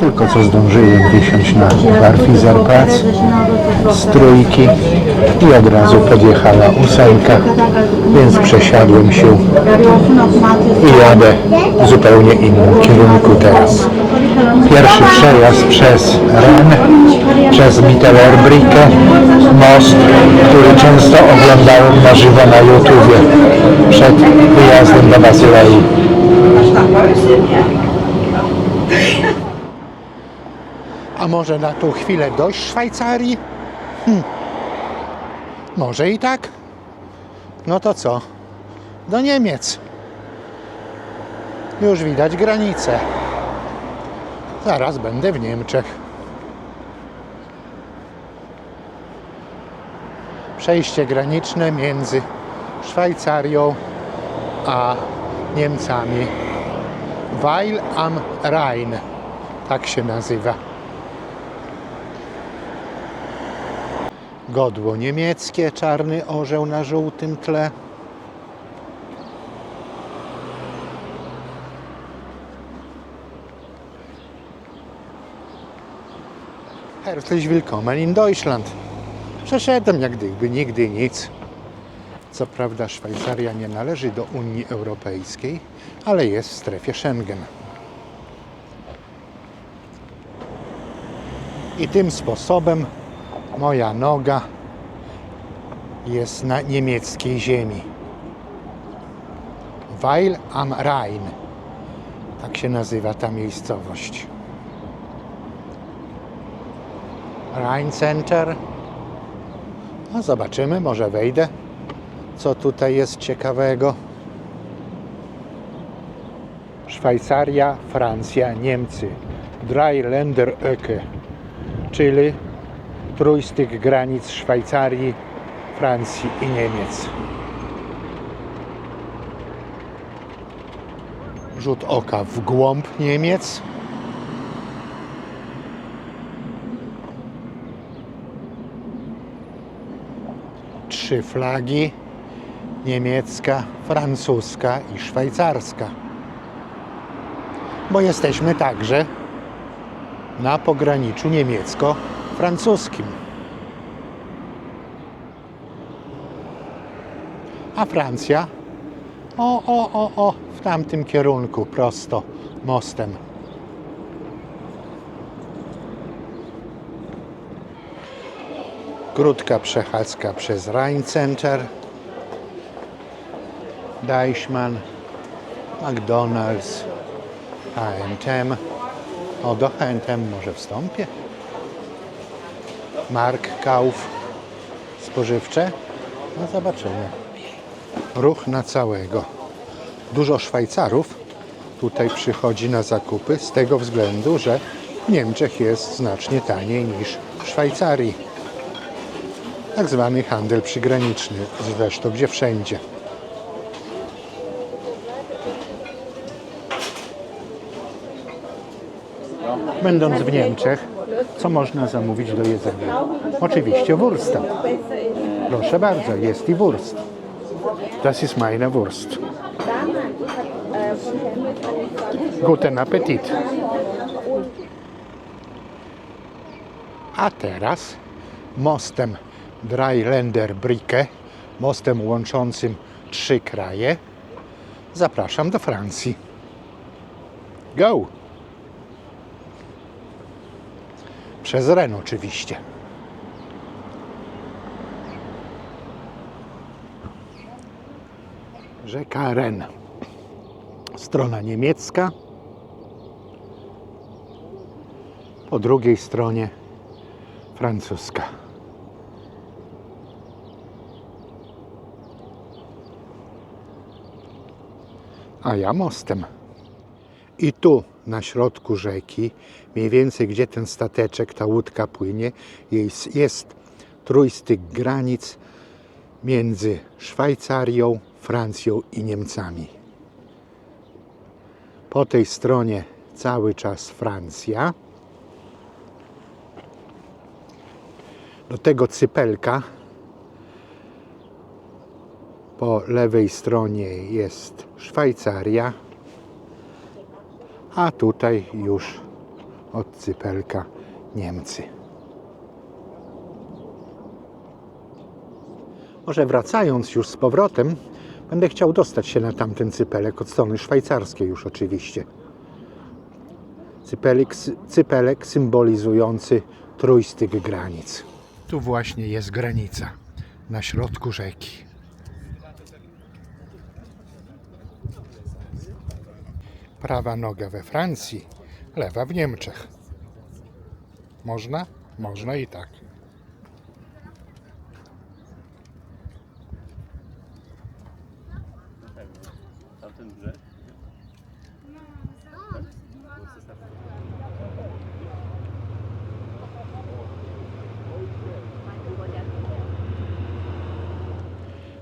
Tylko co zdążyłem wysiąść na Barfizerplatz z trójki i od razu podjechała ósemka, więc przesiadłem się i jadę w zupełnie innym kierunku teraz. Pierwszy przejazd przez Ren, przez Mittellerbrücke, most, który często oglądałem na żywo na YouTubie przed wyjazdem do Bazylei. A może na tą chwilę dość Szwajcarii? Hm. Może i tak. No to co? Do Niemiec. Już widać granicę. Zaraz będę w Niemczech. Przejście graniczne między Szwajcarią a Niemcami. Weil am Rhein. Tak się nazywa. Godło niemieckie, czarny orzeł na żółtym tle. Herzlich willkommen in Deutschland. Przeszedłem jak gdyby nigdy nic. Co prawda Szwajcaria nie należy do Unii Europejskiej, ale jest w strefie Schengen. I tym sposobem moja noga jest na niemieckiej ziemi. Weil am Rhein. Tak się nazywa ta miejscowość. Rhein Center. No zobaczymy, może wejdę. Co tutaj jest ciekawego? Szwajcaria, Francja, Niemcy. Dreiländerecke, czyli trójstyk granic Szwajcarii, Francji i Niemiec. Rzut oka w głąb Niemiec. Trzy flagi: niemiecka, francuska i szwajcarska. Bo jesteśmy także na pograniczu niemiecko-francuskim. A Francja? O, o, o, o, w tamtym kierunku, prosto mostem. Krótka przechadzka przez Rhein Center, Deichmann, McDonald's, H&M. O, do H&M może wstąpię. Mark Kauf spożywcze. No zobaczymy. Ruch na całego. Dużo Szwajcarów tutaj przychodzi na zakupy z tego względu, że w Niemczech jest znacznie taniej niż w Szwajcarii. Tak zwany handel przygraniczny, zresztą gdzie wszędzie. Będąc w Niemczech, co można zamówić do jedzenia? Oczywiście wursta. Proszę bardzo, jest i wurst. Das ist meine Wurst. Guten Appetit. A teraz mostem Dreiländerbrücke, mostem łączącym trzy kraje, zapraszam do Francji. Go! Przez Ren oczywiście. Rzeka Ren. Strona niemiecka. Po drugiej stronie francuska. A ja mostem. I tu na środku rzeki, mniej więcej gdzie ten stateczek, ta łódka płynie, jest, jest trójstyk granic między Szwajcarią, Francją i Niemcami. Po tej stronie cały czas Francja. Do tego cypelka po lewej stronie jest Szwajcaria, a tutaj już od Cypelka Niemcy. Może wracając już z powrotem, będę chciał dostać się na tamten cypelek od strony szwajcarskiej już oczywiście. Cypelek, cypelek symbolizujący trójstyk granic. Tu właśnie jest granica, na środku rzeki. Prawa noga we Francji, lewa w Niemczech. Można? Można i tak.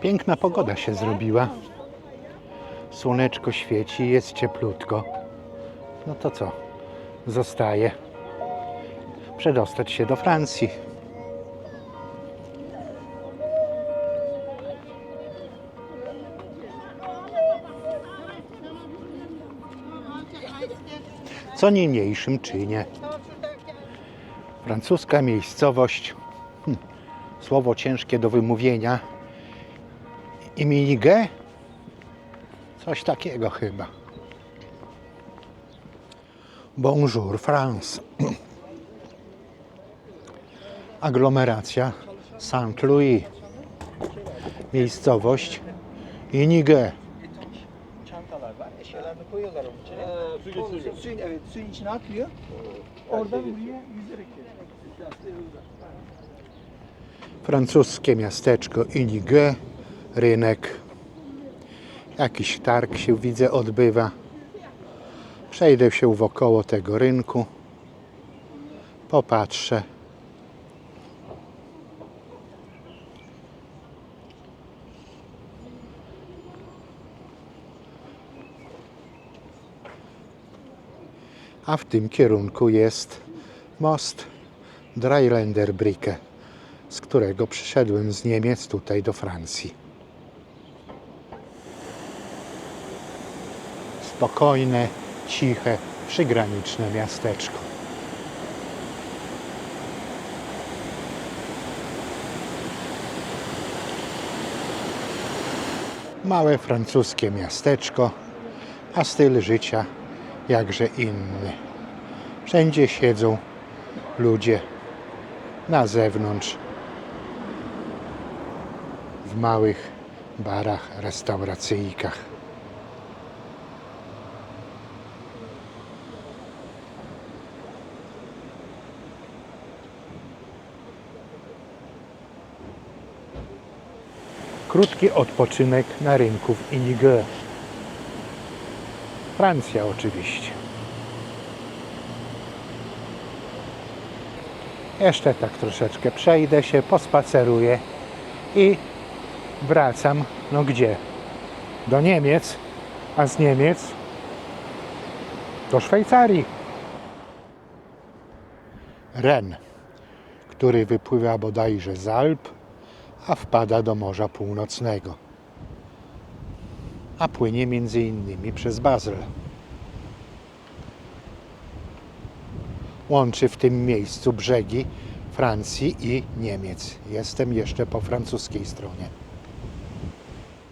Piękna pogoda się zrobiła. Słoneczko świeci, jest cieplutko. No to co? Zostaje przedostać się do Francji. Co niniejszym czynię. Francuska miejscowość. Hm, słowo ciężkie do wymówienia. Iminigę? Coś takiego chyba. Bonjour France. Aglomeracja Saint-Louis. Miejscowość geliyor. Francuskie miasteczko Inigę. Rynek. Jakiś targ się widzę odbywa. Przejdę się wokoło tego rynku. Popatrzę. A w tym kierunku jest most Dreiländerbrücke, z którego przyszedłem z Niemiec tutaj do Francji. Spokojne, ciche, przygraniczne miasteczko. Małe francuskie miasteczko, a styl życia jakże inny. Wszędzie siedzą ludzie na zewnątrz, w małych barach, restauracyjkach. Krótki odpoczynek na rynku w Inigę. Francja oczywiście. Jeszcze tak troszeczkę przejdę się, pospaceruję i wracam. No gdzie? Do Niemiec, a z Niemiec do Szwajcarii. Ren, który wypływa bodajże z Alp, a wpada do Morza Północnego a płynie między innymi przez Bazel. Łączy w tym miejscu brzegi Francji i Niemiec. Jestem jeszcze po francuskiej stronie.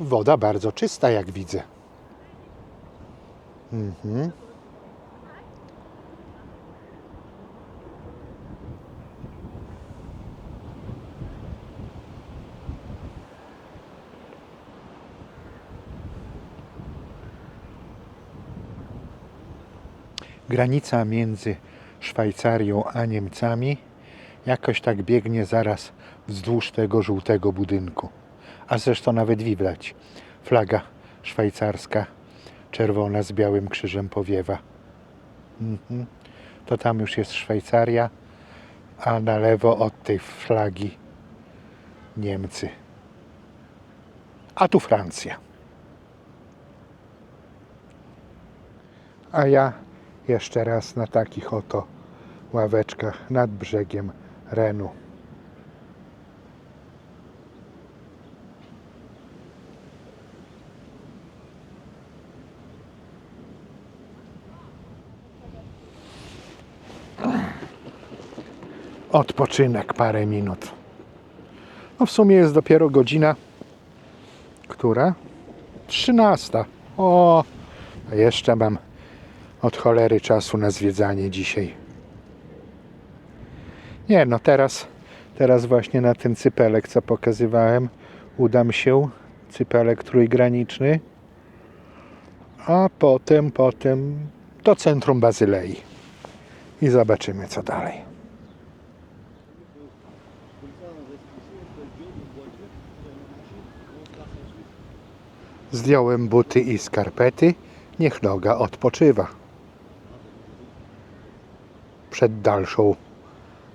Woda bardzo czysta, jak widzę. Mhm. Granica między Szwajcarią a Niemcami jakoś tak biegnie zaraz wzdłuż tego żółtego budynku. A zresztą nawet widać flaga szwajcarska czerwona z białym krzyżem powiewa. Mhm. To tam już jest Szwajcaria, a na lewo od tej flagi Niemcy. A tu Francja. A ja jeszcze raz na takich oto ławeczkach nad brzegiem Renu. odpoczynek parę minut. No w sumie jest dopiero godzina, która? 13. O, jeszcze mam od cholery czasu na zwiedzanie dzisiaj. Nie, no teraz, teraz właśnie na ten cypelek, co pokazywałem, udam się. Cypelek trójgraniczny. A potem, potem do centrum Bazylei. I zobaczymy, co dalej. Zdjąłem buty i skarpety. Niech noga odpoczywa. Przed dalszą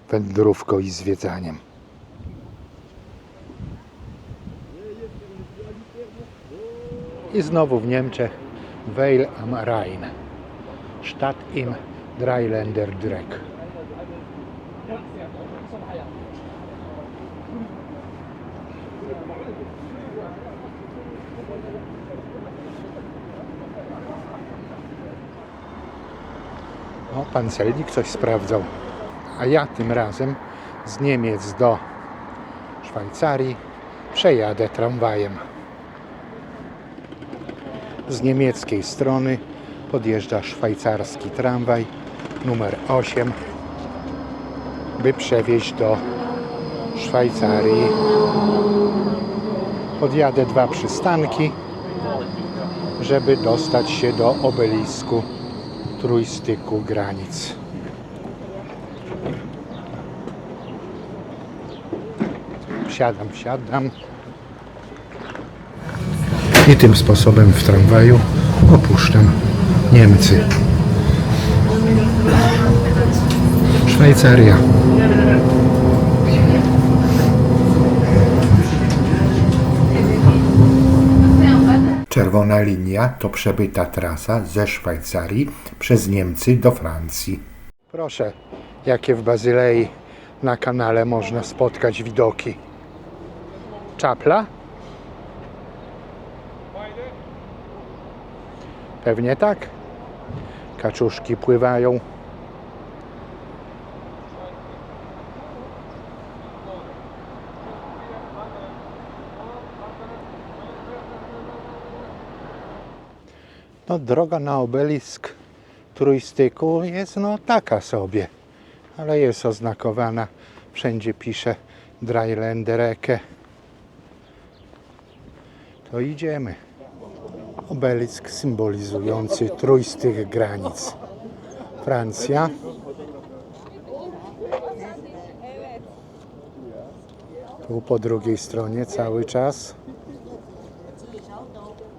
wędrówką i zwiedzaniem. I znowu w Niemczech Weil am Rhein. Stadt im Dreiländer Dreck. O, pan celnik coś sprawdzał. A ja tym razem z Niemiec do Szwajcarii przejadę tramwajem. Z niemieckiej strony podjeżdża szwajcarski tramwaj numer 8, by przewieźć do Szwajcarii. Podjadę dwa przystanki, żeby dostać się do obelisku trójstyku granic. Wsiadam, wsiadam. I tym sposobem w tramwaju opuszczam Niemcy. Szwajcaria. Czerwona linia to przebyta trasa ze Szwajcarii przez Niemcy do Francji. Proszę, jakie w Bazylei na kanale można spotkać widoki. Czapla? Pewnie tak. Kaczuszki pływają. No, droga na obelisk trójstyku jest no taka sobie, ale jest oznakowana. Wszędzie pisze Dreiländerecke. To idziemy. Obelisk symbolizujący trójstych granic. Francja. Tu po drugiej stronie cały czas. Auto.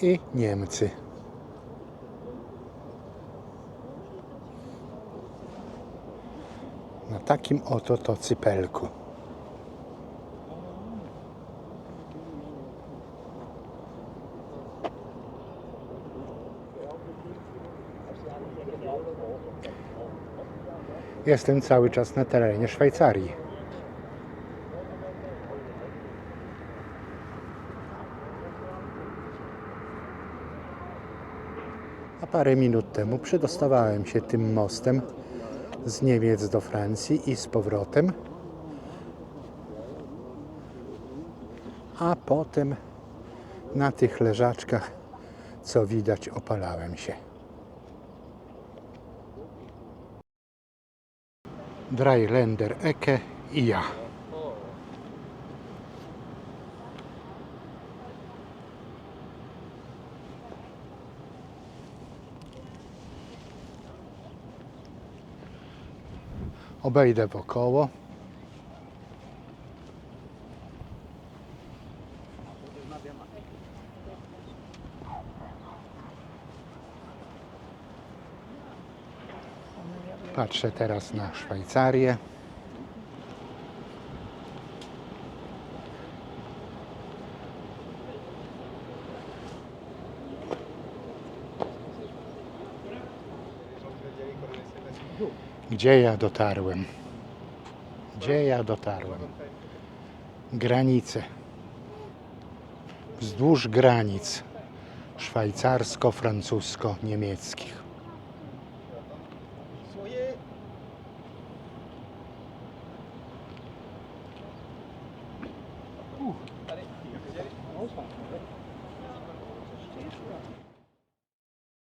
i Niemcy. Na takim oto to cypelku. Jestem cały czas na terenie Szwajcarii. A parę minut temu przedostawałem się tym mostem z Niemiec do Francji i z powrotem. A potem na tych leżaczkach, co widać, opalałem się. Dreiländer Ecke i ja. Obejdę wokoło. Patrzę teraz na Szwajcarię. Thank gdzie ja dotarłem? Gdzie ja dotarłem? Granice. Wzdłuż granic szwajcarsko-francusko-niemieckich.